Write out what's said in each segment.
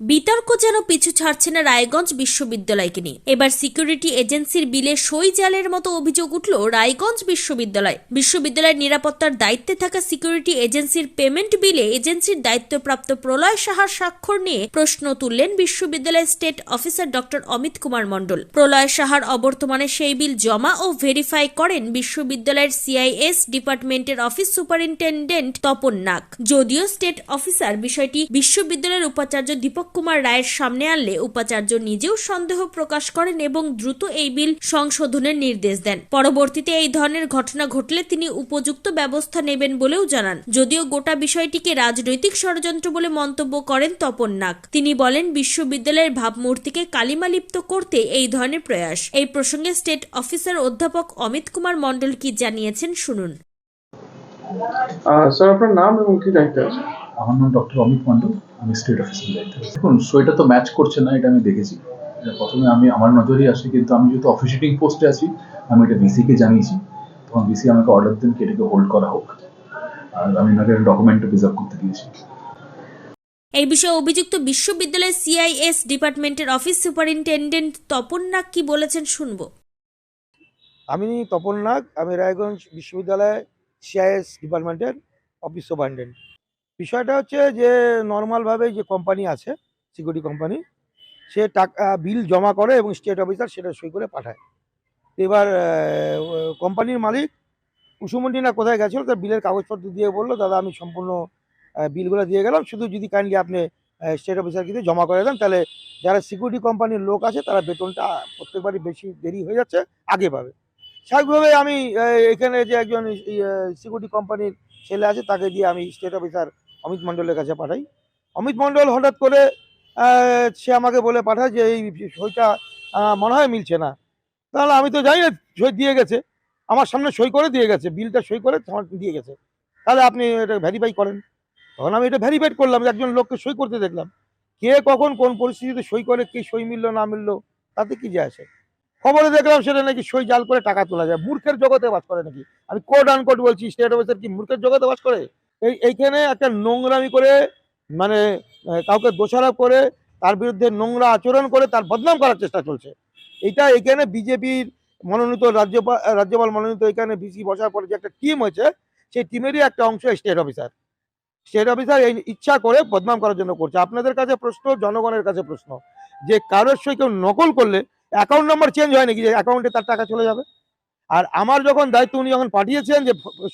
বিতর্ক যেন পিছু ছাড়ছে না রায়গঞ্জ বিশ্ববিদ্যালয়কে নিয়ে। এবার সিকিউরিটি এজেন্সির বিলে সই জালের মতো অভিযোগ উঠল রায়গঞ্জ বিশ্ববিদ্যালয়। বিশ্ববিদ্যালয়ের নিরাপত্তার দায়িত্বে থাকা সিকিউরিটি এজেন্সির পেমেন্ট বিলে এজেন্সির দায়িত্বপ্রাপ্ত প্রলয় সাহার স্বাক্ষর নিয়ে প্রশ্ন তুললেন বিশ্ববিদ্যালয়ের state officer doctor Amit Kumar Mondal. Pralay সাহার অবর্তমানে সেই বিল জমা ও ভেরিফাই করেন বিশ্ববিদ্যালয়ের সিআইএস ডিপার্টমেন্টের অফিস সুপারিনটেন্ডেন্ট তপন নাগ। যদিও স্টেট অফিসার, বিষয়টি বিশ্ববিদ্যালয়ের উপাচার্য দীপক কুমার রায়ের সামনে আনলে উপাচার্য নিজেও সন্দেহ প্রকাশ করেন এবং দ্রুত এই বিল সংশোধনের নির্দেশ দেন। পরবর্তীতে এই ধরনের ঘটনা ঘটলে তিনি উপযুক্ত ব্যবস্থা নেবেন বলেও জানান। যদিও গোটা বিষয়টিকে রাজনৈতিক ষড়যন্ত্র বলে মন্তব্য করেন তপন নাগ। তিনি বলেন, বিশ্ববিদ্যালয়ের ভাবমূর্তিকে কালিমালিপ্ত করতে এই ধরনের প্রয়াস। এই প্রসঙ্গে স্টেট অফিসার অধ্যাপক অমিত কুমার মণ্ডল কি জানিয়েছেন শুনুন। স্যার, আপনার নাম এবং কি দায়িত্ব আছে? আমার নাম ডক্টর অমিত মণ্ডল আমি স্টেট অফিসের দায়িত্বে। দেখুন সইটা তো ম্যাচ করছে না এটা আমি দেখেছি। প্রথমে আমি আমার নজরই আসে কিন্তু আমি যেহেতু অফিসিয়েটিং পোস্টে আছি আমি এটা বিসিকে জানিয়েছি। তখন বিসি আমাকে অর্ডার দেন কি এটাকে হোল্ড করা হোক। আর আমি ওনাকে ডকুমেন্টটা প্রিজার্ভ করতে দিয়েছি। এই বিষয়ে অভিযুক্ত বিশ্ববিদ্যালয়ের সিআইএস ডিপার্টমেন্টের অফিস সুপারিনটেন্ডেন্ট তপন নাগ কি বলেছেন শুনব। আমি তপন নাগ আমি রায়গঞ্জ বিশ্ববিদ্যালয় সিআইএস ডিপার্টমেন্টের অফিস সুপারিনটেন্ডেন্ট বিষয়টা হচ্ছে যে নর্মালভাবে যে কোম্পানি আছে সিকিউরিটি কোম্পানি সে টাকা বিল জমা করে এবং স্টেট অফিসার সেটা সই করে পাঠায়। এবার কোম্পানির মালিক কুসুমন্ডি না কোথায় গেছিল, তার বিলের কাগজপত্র দিয়ে বলল, দাদা, আমি সম্পূর্ণ বিলগুলো দিয়ে গেলাম, শুধু যদি কাইন্ডলি আপনি স্টেট অফিসারকে দিয়ে জমা করে দেন, তাহলে যারা সিকিউরিটি কোম্পানির লোক আছে, তারা বেতনটা প্রত্যেকবারই বেশি দেরি হয়ে যাচ্ছে, আগে পাবে। স্বাভাবিকভাবে আমি এখানে যে একজন সিকিউরিটি কোম্পানির ছেলে আছে, তাকে দিয়ে আমি স্টেট অফিসার অমিত মণ্ডলের কাছে পাঠাই। অমিত মণ্ডল হঠাৎ করে সে আমাকে বলে পাঠায় যে এই সইটা মনে হয় মিলছে না। তাহলে আমি তো জানি না, সই দিয়ে গেছে। আমার সামনে সই করে দিয়ে গেছে, বিলটা সই করে দিয়ে গেছে। তাহলে আপনি এটা ভেরিফাই করেন। তখন আমি এটা ভেরিফাই করলাম একজন লোককে সই করতে দেখলাম। কে কখন কোন পরিস্থিতিতে সই করে, কে সই মিললো, না মিললো, তাতে কি যায় আসে? খবরে দেখলাম সেটা নাকি সই জাল করে টাকা তোলা যায়। মূর্খের জগতে বাস করে নাকি? আমি কোড আনকোড বলছি স্টেট অফিসার কি মূর্খের জগতে বাস করে? এই, এইখানে একটা নোংরামি করে মানে কাউকে দোষারোপ করে, তার বিরুদ্ধে নোংরা আচরণ করে, তার বদনাম করার চেষ্টা চলছে। এটা এখানে বিজেপির মনোনীত রাজ্যপাল রাজ্যপাল মনোনীত এখানে বিসি বসার পরে যে একটা টিম হয়েছে, সেই টিমেরই একটা অংশ স্টেট অফিসার স্টেট অফিসার এই ইচ্ছা করে বদনাম করার জন্য করছে। আপনাদের কাছে প্রশ্ন, জনগণের কাছে প্রশ্ন, যে কারোর সই কেউ নকল করলে অ্যাকাউন্ট নাম্বার চেঞ্জ হয় নাকি? যে অ্যাকাউন্টে তার টাকা চলে যাবে? আর আমার যখন দায়িত্ব উনি যখন পাঠিয়েছেন যে ভ-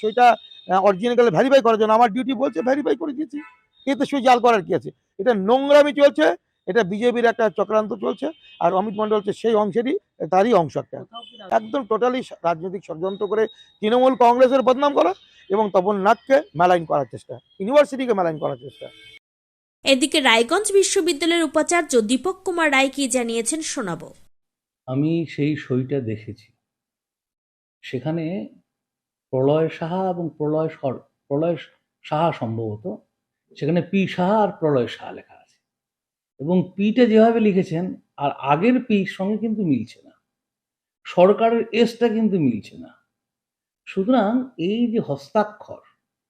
অরিজিনাল ভেরিফাই করার জন্য আমার ডিউটি বলছে ভেরিফাই করে দিয়েছি। এতে সই জাল করার কি আছে? এটা নোংরামি চলছে এটা বিজেপির একটা চক্রান্ত চলছে আর অমিত মন্ডল হচ্ছে সেই অংশেরই তারই অংশ একটা। একদম টোটালি রাজনৈতিক ষড়যন্ত্র করে তৃণমূল কংগ্রেসের বদনাম করা এবং তপন নাথকে মেলাইন করার চেষ্টা ইউনিভার্সিটিকে মেলাইন করার চেষ্টা। এদিকে রায়গঞ্জ বিশ্ববিদ্যালয়ের উপাচার্য দীপক কুমার রায় কি জানিয়েছেন শোনাবো। আমি সেই সইটা দেখেছি। সেখানে প্রলয় সাহা এবং প্রলয় সর প্রলয় সাহা সম্ভবত, সেখানে পি সাহা আর প্রলয় সাহা লেখা আছে। এবং পিটা যেভাবে লিখেছেন, আর আগের পির সঙ্গে কিন্তু মিলছে না। সরকারের এসটা কিন্তু মিলছে না। সুতরাং এই যে হস্তাক্ষর,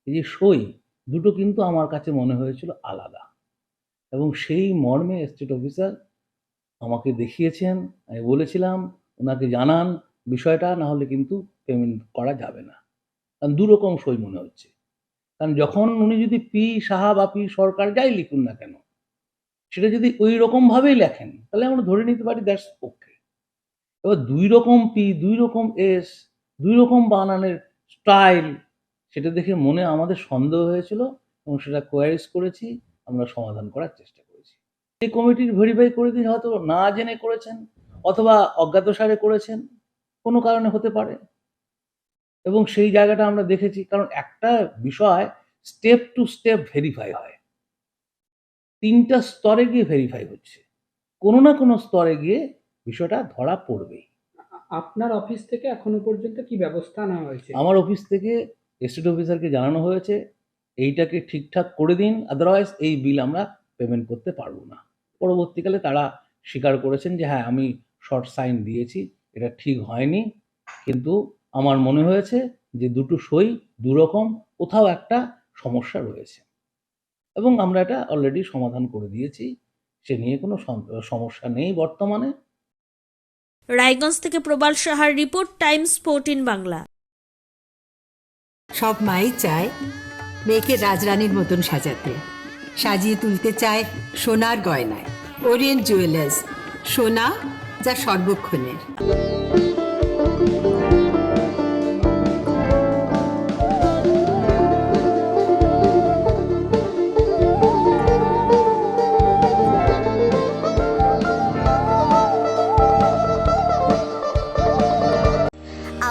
এই যে সই, দুটো কিন্তু আমার কাছে মনে হয়েছিল আলাদা। এবং সেই মর্মে স্টেট অফিসার আমাকে দেখিয়েছেন, আমি বলেছিলাম ওনাকে জানান, বিষয়টা না হলে কিন্তু পেমেন্ট করা যাবে না। কারণ দুরকম সই মনে হচ্ছে। কারণ যখন উনি যদি পি সাহা বা পি সরকার যাই লিখুন না কেন, সেটা যদি ওই রকমভাবেই লেখেন, তাহলে আমরা ধরে নিতে পারি দ্যাটস ওকে। এবার দুই রকম পি, দুই রকম এস, দুই রকম বানানের স্টাইল, সেটা দেখে মনে আমাদের সন্দেহ হয়েছিল এবং সেটা কোয়ারিজ করেছি, আমরা সমাধান করার চেষ্টা করেছি। এই কমিটির ভেরিফাই করে দিয়ে হয়তো না জেনে করেছেন অথবা অজ্ঞাতসারে করেছেন, কোনো কারণে হতে পারে। এবং সেই জায়গাটা আমরা দেখেছি কারণ একটা বিষয় স্টেপ টু স্টেপ ভেরিফাই হয়। তিনটা স্তরে গিয়ে ভেরিফাই হচ্ছে। কোনো না কোনো স্তরে গিয়ে বিষয়টা ধরা পড়বেই। আপনার অফিস থেকে এখনও পর্যন্ত কি ব্যবস্থা নেওয়া হয়েছে? আমার অফিস থেকে স্টেট অফিসারকে জানানো হয়েছে এইটাকে ঠিকঠাক করে দিন আদারওয়াইজ এই বিল আমরা পেমেন্ট করতে পারব না। পরবর্তীকালে তারা স্বীকার করেছেন যে হ্যাঁ আমি শর্ট সাইন দিয়েছি এটা ঠিক হয়নি। কিন্তু আমার মনে হয়েছে যে দুটো সই দুরকম কোথাও একটা সমস্যা রয়েছে। এবং আমরা এটা অলরেডি সমাধান করে দিয়েছি। সে নিয়ে কোনো সমস্যা নেই বর্তমানে। রায়গঞ্জ থেকে প্রবাল সাহার রিপোর্ট টাইমস ফোরটিন বাংলা। সব মাই চায় মেয়েকে রাজরানীর মতন সাজাতে। সাজিয়ে তুলতে চায় সোনার গয়নায়। ওরিয়েন্ট জুয়েলার্স সোনা যা সর্বক্ষণের।